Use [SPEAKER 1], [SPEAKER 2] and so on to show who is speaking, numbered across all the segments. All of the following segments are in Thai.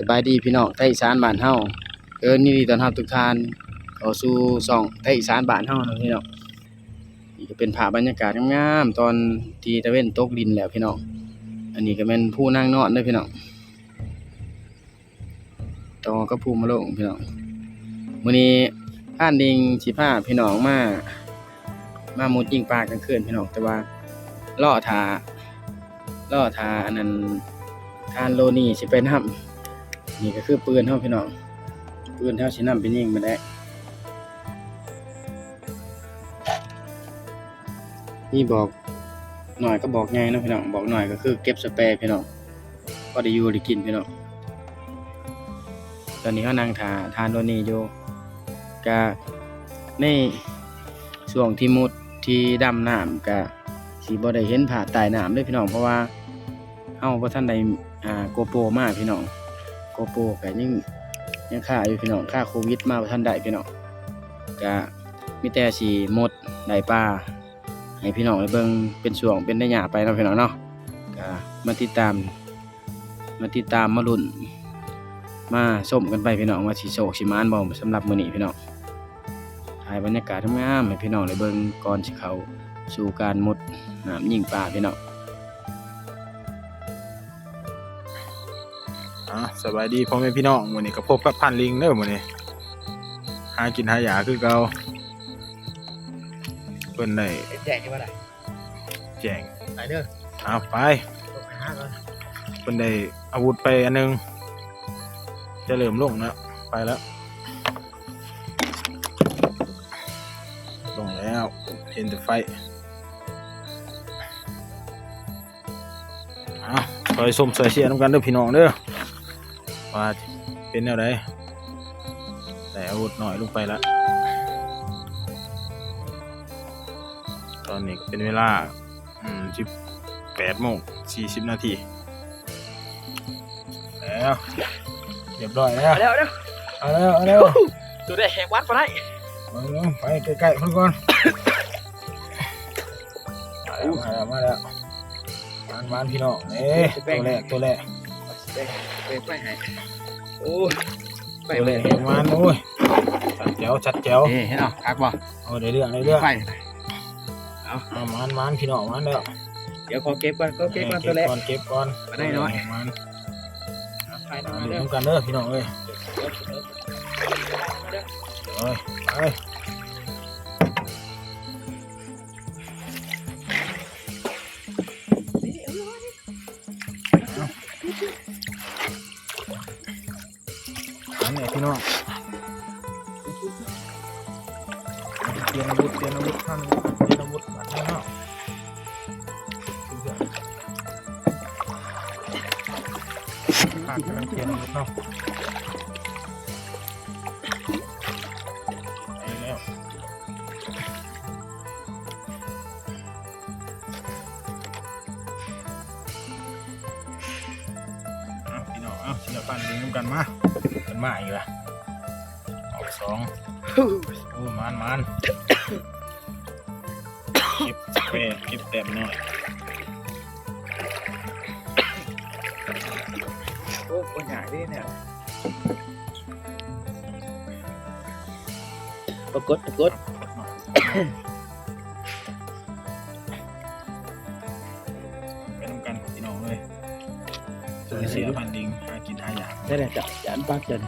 [SPEAKER 1] สบายดีพี่น้องไทยอีสานบ้านเฮาเอิ้นยินดีตอนรับทุกท่านเข้าสู่ช่องไทยอีสานบ้านเฮานะพี่น้องนี่ก็เป็นภาพบรรยากาศงามๆตอนที่ตะเว้นตกดินแล้วพี่น้องอันนี้ก็แม่นผู้นั่งนอนเด้อพี่น้องต่อกับผู้มาลงพี่น้องมื้อนี้ผ่านดิงสิพาพี่น้องมามามุดยิงปลากลางคืนพี่น้องแต่ว่าล่อทาล่อทาอันนั้นทานโลนี่สิไปนำ นี่ก็คือปืนเฮาพี่น้อง ปืนเฮาสินำไปยิงมาได้นี่บอกหน่อยก็บอกไงนะพี่น้อง บอกหน่อยก็คือเก็บสเปรย์พี่น้อง ก็ได้อยู่ได้กินพี่น้อง ตอนนี้เขานั่งทาทานโดนนี่อยู่ก็ในช่วงที่มุดที่ดำน้ำก็สิบ่ได้เห็นผ่าใต้น้ำเด้อพี่น้องเพราะว่าเฮาบ่ทันได้อ่าโกโปรมากพี่น้อง โกโปรก็ยังยังค่าอยู่พี่น้องค่าโควิดมาบ่ทันได้พี่น้องก็มีแต่สิหมดได้ปลาให้พี่น้องได้เบิ่งเป็นช่วงเป็นระยะไปเนาะพี่น้องเนาะก็มาติดตาม มาติดตามมาลุ้นมาชมกันไปพี่น้องว่าสิโชคสิมานบ่สำหรับมื้อนี้พี่น้องถ่ายบรรยากาศงามให้พี่น้องได้เบิ่งก่อนสิเข้าสู่การหมดน้ำยิงปลาพี่น้อง
[SPEAKER 2] อะสบายดีพ่อแม่พี่น้องวันนี้ก็พบกับพันลิงเด้อมื้อนี้หากินหาหยาคือเก่าเพิ่นได้
[SPEAKER 1] แจกที่ว่าได้
[SPEAKER 2] แจ้ง
[SPEAKER 1] ไปเด้อ
[SPEAKER 2] เอาไป
[SPEAKER 1] ไปหาก่อน
[SPEAKER 2] เพิ่นได้อาวุธไปอันหนึงจะเริ่มลงแล้วไปแล้วลงแล้วเห็นแต่ไฟเอาคอยส้มใส่เชียร์น้ำกันเด้อพี่น้องเด้อ ว่าเป็นแนวใดแต่อาวุธหน่อยลงไปแล้วตอนนี้ก็เป็นเวลาอืมสิบแปดโมงสี่สิบนาทีแล้วเรียบร้อยแล้ว
[SPEAKER 1] เร็วเร็ว
[SPEAKER 2] เอาแล้วเอาแล้ว
[SPEAKER 1] ตัวได้แหกวัดบ่ได้
[SPEAKER 2] มาแล้วไปใกล้ๆคนก่อนมาแล้วมาแล้วมานมานพี่น้องเอ๊ะตัวแรกตัวแรก
[SPEAKER 1] ไปไปไปให้โอ้ไป
[SPEAKER 2] ตัว
[SPEAKER 1] เล
[SPEAKER 2] แร
[SPEAKER 1] ย
[SPEAKER 2] กมานโอ้ยชัดแจ๋วชัดแจ๋ว
[SPEAKER 1] เฮ้เห็นอะคักบ่
[SPEAKER 2] เอาได้เรื่องได้เรื่อง
[SPEAKER 1] ไป
[SPEAKER 2] เอามานมานพี่น้องมานแล้ว
[SPEAKER 1] เดี๋ยวขอเก็บก่อนขอเก็บก่อนตัวแรก
[SPEAKER 2] ก่อนเก็บก่อน
[SPEAKER 1] มาได้น้อย
[SPEAKER 2] มาน
[SPEAKER 1] ไป
[SPEAKER 2] มา
[SPEAKER 1] มา
[SPEAKER 2] เรื่
[SPEAKER 1] เด้อ
[SPEAKER 2] องกันเด้อพี่น้องเอ้ยเอ้ยไปอัน เตรียมอาวุธท่านเตรียมอาวุธมาพี่น้องขาดกำลังเตรียมอาวุธเนาะไปแล้วเอาพี่น้องเอาเสียปันดึงน้ำกันมากันมาอีกละออกสองโอ้ยมันมัน เก็บแปดเก็บแต้มหน่อย
[SPEAKER 1] โอ้คนใหญ่ดิเนี่ยปรากฏปรากฏ
[SPEAKER 2] ไปทำกันพี่น้องเลยตัวเสียพันดิงหากินหาอย่าง
[SPEAKER 1] ได้เลยจ้ะจานปักจัน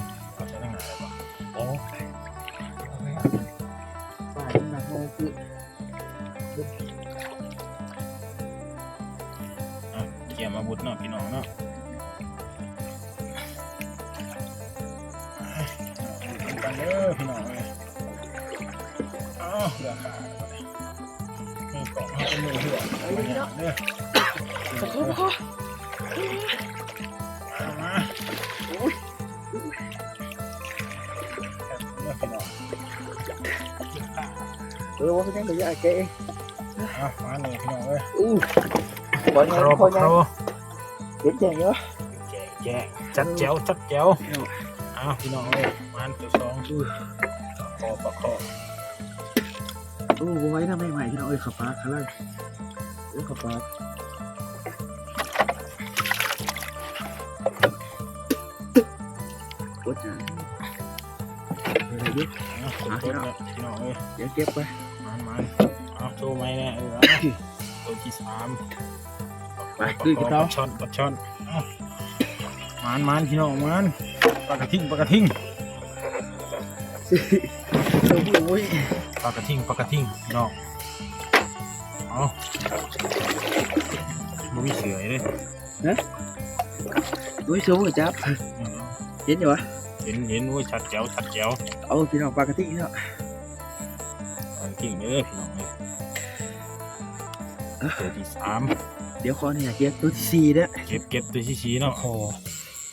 [SPEAKER 2] อ้าวเรือขาดแล้วเนี่ยนี่กล่องให้เป็นมือเหือเอาไปเนี่ยเด้อ
[SPEAKER 1] ปรากฏปรากฏ
[SPEAKER 2] มามาอุ้ยเด้อพี่น้อง
[SPEAKER 1] เออว่าเป็นยังไงใหญ่แก
[SPEAKER 2] อะมาเลยพี่น้องเอ้ย
[SPEAKER 1] อู้บอล
[SPEAKER 2] โค
[SPEAKER 1] ยัง
[SPEAKER 2] ร
[SPEAKER 1] บอล
[SPEAKER 2] โค
[SPEAKER 1] ยั
[SPEAKER 2] รง
[SPEAKER 1] เห็นแจ๋งเยอะ
[SPEAKER 2] แจกแจกจัดแจ๋วจัดแจ๋วอ้าวพี่น้องเอ้ยมันตัวสองคือคอประคอ
[SPEAKER 1] โอ้ไว้ทำไมใหม่ที่เราเอ้ยขับปากข้างล่างเอ้ยขับปากกดหาเดี๋ยวเดี๋ยว
[SPEAKER 2] เอาขอบคุณนะพี่น้องเอ้ย
[SPEAKER 1] เดี๋ยวเก็บไป
[SPEAKER 2] มันมันเอาโชว์ไหมเนี่ยเออเอาตัวที่สาม
[SPEAKER 1] ไปคือกี่
[SPEAKER 2] ป
[SPEAKER 1] เต้า
[SPEAKER 2] ช่อนปลาช่อนเอามันมันพี่น้องมันปลากระทิงปลากระทิง
[SPEAKER 1] อ้ย
[SPEAKER 2] ปลากระทิงปลากระทิงพี่น้องเอาบ่มีเสือเลย
[SPEAKER 1] โอ้ยโซ่จับ
[SPEAKER 2] อืม
[SPEAKER 1] เห็นอยู่วะ
[SPEAKER 2] เห็นเห็นโอ้ยชัดแจ๋วชัดแจ๋ว
[SPEAKER 1] เอาพี่น้องปลากระทิงเนาะ
[SPEAKER 2] ปลากระทิงเด้อพี่น้องเลยตัวที่สาม
[SPEAKER 1] เดี๋ยวขอเนี่ยเก็บตัวที่สี่เด้อ
[SPEAKER 2] เก็บเก็บตัวที่สี่เนาะ
[SPEAKER 1] โอ้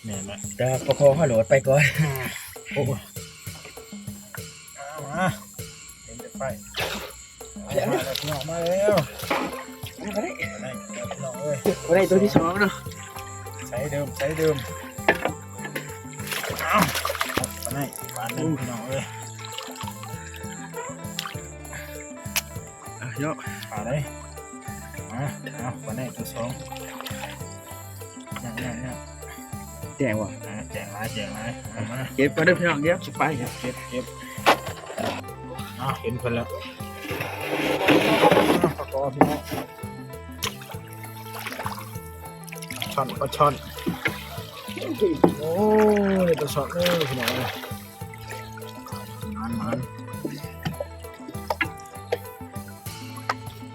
[SPEAKER 2] เนี่ยแหละ
[SPEAKER 1] แต่ประคองให้โหลดไปก่อน
[SPEAKER 2] โอ้ยเอา มาเห็นแต่ไฟเอามาแล้วพี่น้องมาแล้วมาได้แล้วพี่น้องเอ้ย
[SPEAKER 1] อะไรตัวที่สองเนาะ
[SPEAKER 2] ใช้เดิมใช้เดิมเอาไปไหนปานนึงพี่น้องเอ้ย
[SPEAKER 1] อะเนาะ
[SPEAKER 2] ปาได้มาเอาไปไหนตัวสองเนี่ยเนี่ยเนี่
[SPEAKER 1] แจงว่ะ
[SPEAKER 2] อ่าแจกหลายแจกหลายเอามา
[SPEAKER 1] เก็บไปเด้อพี่น้องเก็บสไปครับ
[SPEAKER 2] เก็บเก็บ อาเห็นเพิ่นแล้วเอาประกอพี่น้องช่อนก็ช่อน โอ้ยตัวช็อตเลยพี่น้องมันมัน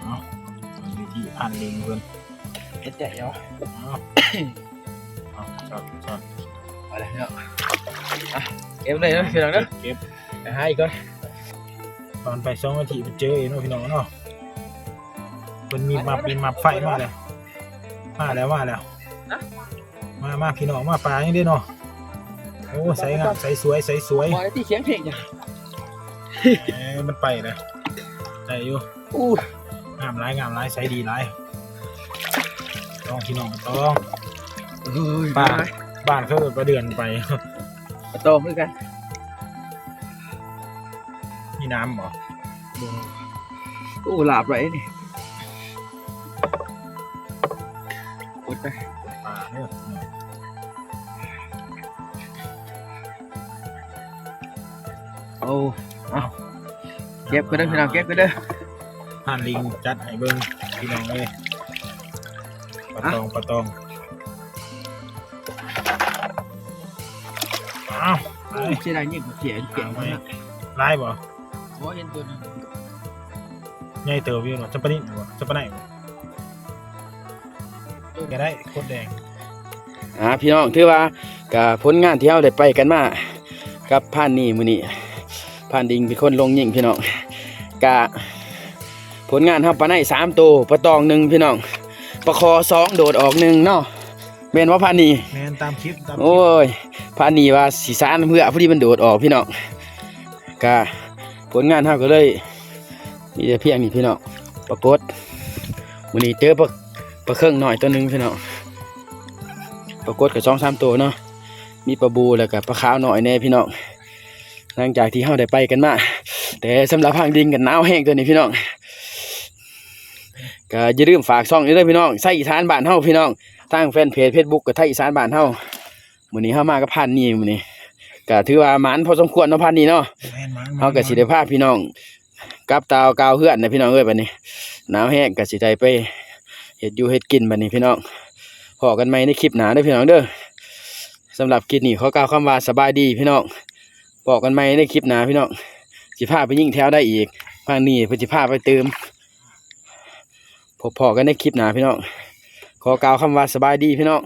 [SPEAKER 2] เอาวิธีอ่านลิงเพื่อน
[SPEAKER 1] เก็บแจ้งเนาะ
[SPEAKER 2] เอาเอาช็อตช็อต
[SPEAKER 1] อะไรเนาะเก็บเลยนะพี่น้องเนาะ
[SPEAKER 2] เก็บ
[SPEAKER 1] ไปหาอีกก่อน
[SPEAKER 2] ตอนไปสองนาทีไปเจอเองเนาะพี่น้องเนาะมันมีมาเป็นมาไฟมาแล้วมาแล้วมาแล้ว มามาพี่น้องมาปลาอย่างนี้เนาะโอ้ใส่งามใส่สวยใส่สวย
[SPEAKER 1] มองที่เสียงเพลงจ้ะ
[SPEAKER 2] เอ้ยมันไปนะใจอยู่
[SPEAKER 1] อู้
[SPEAKER 2] งามร้ายงามร้ายใช้ดีร้ายต้องพี่น้องต้อง
[SPEAKER 1] เฮ้ย
[SPEAKER 2] ป้าบ้านเขาเอิ้นประเดือนไป
[SPEAKER 1] โตขึ้นกัน
[SPEAKER 2] มีน้ำเหรอ
[SPEAKER 1] อู้หลาบไรนี่กดไป
[SPEAKER 2] ป่าเนี่ย
[SPEAKER 1] เอาเอาเก็บไปเด้อพี่น้องเก็บไปเด้อ
[SPEAKER 2] ผ่านลิงจัดให้เบิ้งพี่น้องเลยปลาตองปลาตองอ้าวไป
[SPEAKER 1] เสียดายยิ่งกว่าเสียเก่ง
[SPEAKER 2] เอา
[SPEAKER 1] มา
[SPEAKER 2] ไป
[SPEAKER 1] ก
[SPEAKER 2] ไล่บ่
[SPEAKER 1] โอ้เห็นตัวนึง
[SPEAKER 2] ใหญ่เติบอยู่เนาะจะปะนี่บ่จะปะไหนบ่ก็ได้โคตรแดง
[SPEAKER 1] อ่าพี่น้องถือว่ากับผลงานที่เราได้ไปกันมากับผ่านนี่มื้อนี้ผ่านดิงเป็นคนลงยิงพี่น้องกะผลงานเฮาปลาในสามตัวปลาตองหนึ่งพี่น้องปลาคอสองโดดออกหนึ่งเนาะแม่นว่าผ่านนี่
[SPEAKER 2] แมนตามคลิปตามคลิ
[SPEAKER 1] โอ้
[SPEAKER 2] ป
[SPEAKER 1] ยผ่านนี่ว่าสีสานเพื่อพอดีมันโดดออกพี่น้องกะ ผลงานเฮาก็เลยมีแต่เพียงนี่พี่น้องปรากฏมื้อนี้เจอปลาปลาเครื่องหน่อยตัวหนึงพี่น้องปรากฏกับสองสามตัวเนาะมีปลาบูแล้วกับปลาขาวหน่อยแน่พี่น้องหลังจากที่เฮาได้ไปกันมาแต่สำหรับพังดิงกันหนาวแห้งตัวนี้พี่น้องก็อย่าลืมฝากช่องนี้ด้วยพี่น้องไส้อีสานบ้านเฮาพี่น้องทางแฟนเพจ Facebook กับไทยอีสานบ้านเฮามื้อนี้เฮามากับพันนี่มื้อนี้ ก็ถือว่าหมานพอสมควรเนาะพันนี่เนาะ
[SPEAKER 2] แมนมัน
[SPEAKER 1] เฮาก็สิได้พาพี่น้องกลับตาวกาวเฮือนนะพี่น้องเอ้ยบัดนี้หนาวแห้งก็สิได้ไปเฮ็ดอยู่เฮ็ดกินบัดนี้พี่น้องพอกันใหม่ในคลิปหน้าเด้อพี่น้องเด้อสำหรับคลิปนี้ขอกล่าวคำว่าสบายดีพี่น้องพอกันใหม่ในคลิปหน้าพี่น้องสิพาไปยิ่งแถวได้อีกพางนี้เพิ่นสิพาไปเติมพบพอกันในคลิปหน้าพี่น้องขอกล่าวคำว่าสบายดีพี่น้อง